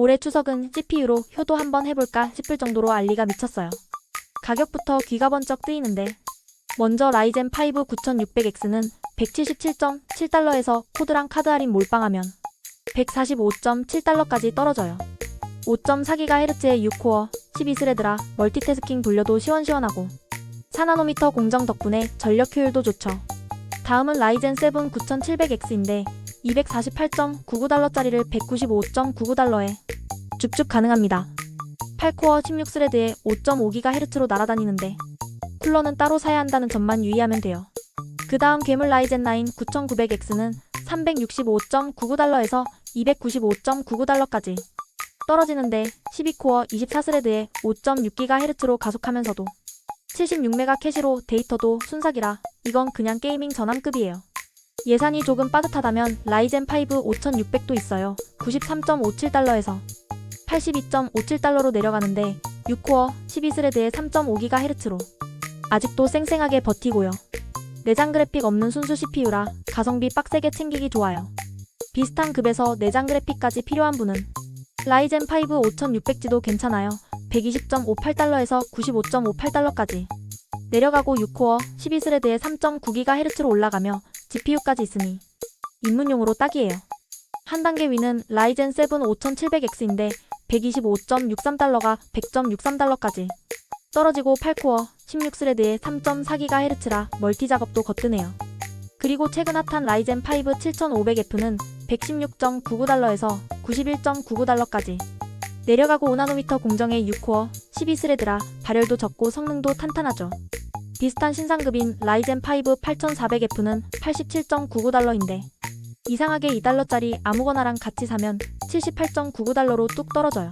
올해 추석은 CPU로 효도 한번 해볼까 싶을 정도로 알리가 미쳤어요. 가격부터 귀가 번쩍 뜨이는데 먼저 라이젠 5 9600X는 177.7달러에서 코드랑 카드 할인 몰빵하면 145.7달러까지 떨어져요. 5.4GHz의 6코어 12스레드라 멀티태스킹 돌려도 시원시원하고 4나노미터 공정 덕분에 전력 효율도 좋죠. 다음은 라이젠 7 9700X인데 248.99달러짜리를 195.99달러에 줍줍 가능합니다. 8코어 16스레드에 5.5GHz로 날아다니는데 쿨러는 따로 사야 한다는 점만 유의하면 돼요. 그 다음 괴물 라이젠 9 9900X는 365.99달러에서 295.99달러까지 떨어지는데 12코어 24스레드에 5.6GHz로 가속하면서도 76메가 캐시로 데이터도 순삭이라 이건 그냥 게이밍 전함급이에요. 예산이 조금 빠듯하다면 라이젠 5 5600도 있어요. 93.57달러에서 82.57달러로 내려가는데 6코어 12스레드에 3.5GHz로 아직도 쌩쌩하게 버티고요. 내장 그래픽 없는 순수 CPU라 가성비 빡세게 챙기기 좋아요. 비슷한 급에서 내장 그래픽까지 필요한 분은 라이젠 5 5600G도 괜찮아요. 120.58달러에서 95.58달러까지 내려가고 6코어 12스레드에 3.9GHz로 올라가며 GPU까지 있으니 입문용으로 딱이에요. 한 단계 위는 라이젠 7 5700X인데 125.63달러가 100.63달러까지 떨어지고 8코어 16스레드에 3.4GHz라 멀티 작업도 거뜬해요. 그리고 최근 핫한 라이젠 5 7500F는 116.99달러에서 91.99달러까지 내려가고 5나노미터 공정의 6코어 12스레드라 발열도 적고 성능도 탄탄하죠. 비슷한 신상급인 라이젠 5 8400F는 87.99달러인데 이상하게 2달러짜리 아무거나랑 같이 사면 78.99달러로 뚝 떨어져요.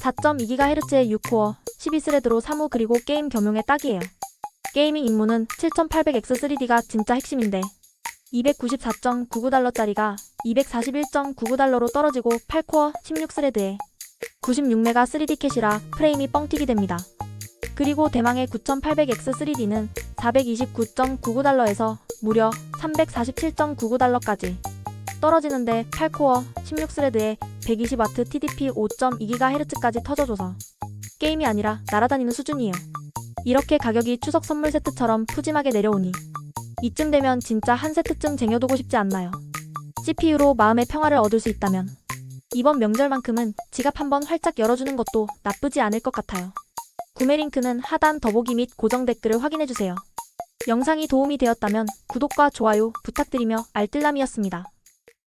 4.2GHz의 6코어 12스레드로 사무 그리고 게임 겸용에 딱이에요. 게이밍 입문은 7800X3D가 진짜 핵심인데 294.99달러짜리가 241.99달러로 떨어지고 8코어 16스레드에 96메가 3D 캐시라 프레임이 뻥튀기 됩니다. 그리고 대망의 9800X3D는 429.99달러에서 무려 347.99달러까지 떨어지는데 8코어 16스레드에 120W TDP 5.2GHz까지 터져줘서 게임이 아니라 날아다니는 수준이에요. 이렇게 가격이 추석 선물 세트처럼 푸짐하게 내려오니 이쯤 되면 진짜 한 세트쯤 쟁여두고 싶지 않나요? CPU로 마음의 평화를 얻을 수 있다면 이번 명절만큼은 지갑 한번 활짝 열어주는 것도 나쁘지 않을 것 같아요. 구매 링크는 하단 더보기 및 고정 댓글을 확인해주세요. 영상이 도움이 되었다면 구독과 좋아요 부탁드리며 알뜰남이었습니다.